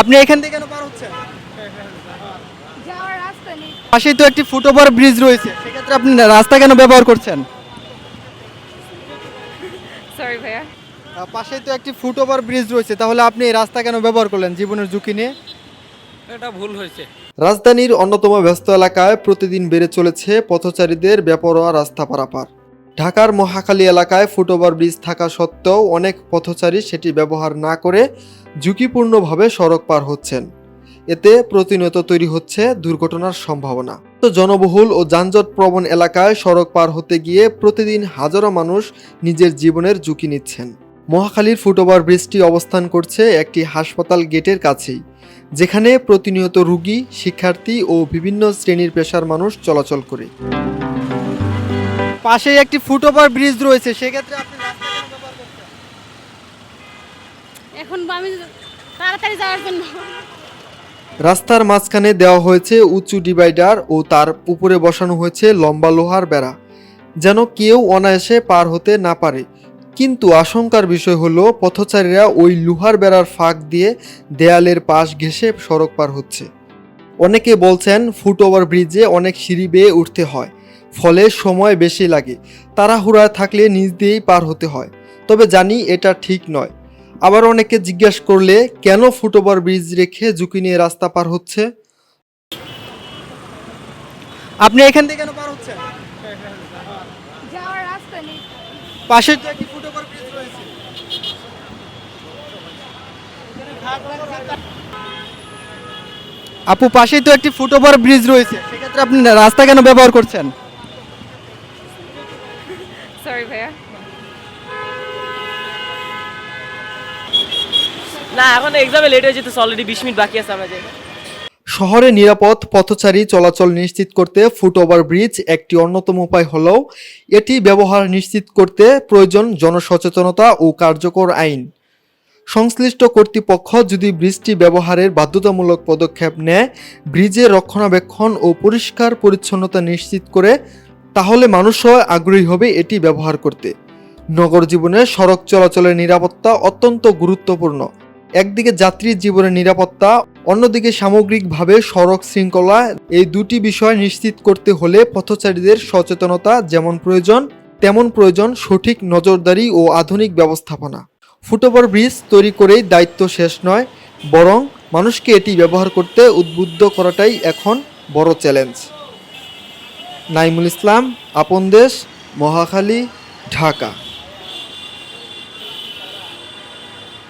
আপনি এখান থেকে কেন পার হচ্ছেন? পাশেই তো একটি ফুটওভার ব্রিজ রয়েছে সেক্ষেত্রে আপনি রাস্তা কেন ব্যবহার করছেন? সরি ভাইয়া। পাশেই তো একটি ফুটওভার ব্রিজ রয়েছে তাহলে আপনি এই রাস্তা কেন ব্যবহার করলেন জীবনের ঝুঁকি নিয়ে? এটা ভুল হয়েছে। রাজধানীর অন্যতম ব্যস্ত এলাকায় প্রতিদিন বেড়ে চলেছে পথচারীদের বেপরোয়া রাস্তা পারাপার। ঢাকার মহাখালী এলাকায় ফুটওভার ব্রিজ থাকা সত্ত্বেও অনেক পথচারী সেটি ব্যবহার না করে ঝুঁকিপূর্ণভাবে সড়ক পার হচ্ছেন। এতে প্রতিনিয়ত তৈরি হচ্ছে দুর্ঘটনার সম্ভাবনা। তো জনবহুল ও যানজট প্রবণ এলাকায় সড়ক পার হতে গিয়ে প্রতিদিন হাজারো মানুষ নিজের জীবনের ঝুঁকি নিচ্ছেন। মহাখালীর ফুটওভার ব্রিজটি অবস্থান করছে একটি হাসপাতাল গেটের কাছেই, যেখানে প্রতিনিয়ত রুগী, শিক্ষার্থী ও বিভিন্ন শ্রেণির পেশার মানুষ চলাচল করে। পাশেই একটি ফুটওভার ব্রিজ রয়েছে সেক্ষেত্রে আপনি রাস্তা কেন ব্যবহার করছেন এখন আমি তাড়াতাড়ি যাওয়ার জন্য। রাস্তার মাঝখানে দেওয়া হয়েছে উঁচু ডিভাইডার ও তার উপরে বসানো হয়েছে লম্বা লোহার বেড়া যেন কেউ অনায়াসে পার হতে না পারে। কিন্তু আশঙ্কার বিষয় হলো পথচারীরা ওই লোহার বেড়ার ফাঁক দিয়ে দেয়ালের পাশ ঘেঁষে সড়ক পার হচ্ছে। অনেকে বলছেন ফুটওভার ব্রিজে অনেক সিঁড়ি বেয়ে উঠতে হয়। ফলে সময় বেশি লাগে। তাড়াহুড়া থাকলে নিজ দিয়েই পার হতে হয়। তবে জানি এটা ঠিক নয়। আবার অনেকে জিজ্ঞাসা করলে কেন ফুটওভার ব্রিজ রেখে ঝুঁকি নিয়ে রাস্তা পার হচ্ছে? আপনি এখান থেকে কেন পার হচ্ছেন? যাওয়ার রাস্তা নেই। পাশে তো একটি ফুটওভার ব্রিজ রয়েছে। আপু পাশেই তো একটি ফুটওভার ব্রিজ রয়েছে। সেক্ষেত্রে আপনি রাস্তা কেন ব্যবহার করছেন? সরি ভাইয়া না, এখন এক্সামে লেট হয়ে যেতেছে অলরেডি বিশ মিনিট বাকি আছে আমরা শহরে নিরাপদ পথচারী চলাচল নিশ্চিত করতে ফুটওভার ব্রিজ একটি অন্যতম উপায় হলেও এটি ব্যবহার নিশ্চিত করতে প্রয়োজন জনসচেতনতা ও কার্যকর আইন। সংশ্লিষ্ট কর্তৃপক্ষ যদি ব্রিজটি ব্যবহারের বাধ্যতামূলক পদক্ষেপ নেয় ব্রিজের রক্ষণাবেক্ষণ ও পরিষ্কার পরিচ্ছন্নতা নিশ্চিত করে তাহলে মানুষও আগ্রহী হবে এটি ব্যবহার করতে। নগর জীবনে সড়ক চলাচলের নিরাপত্তা অত্যন্ত গুরুত্বপূর্ণ। একদিকে যাত্রীর জীবনের নিরাপত্তা, অন্যদিকে সামগ্রিকভাবে সড়ক শৃঙ্খলা এই দুটি বিষয় নিশ্চিত করতে হলে পথচারীদের সচেতনতা যেমন প্রয়োজন, তেমন প্রয়োজন সঠিক নজরদারি ও আধুনিক ব্যবস্থাপনা। ফুটওভার ব্রিজ তৈরি করেই দায়িত্ব শেষ নয়, বরং মানুষকে এটি ব্যবহার করতে উদ্বুদ্ধ করাটাই এখন বড় চ্যালেঞ্জ। নাইমুল ইসলাম আপন দেশ মহাখালী ঢাকা।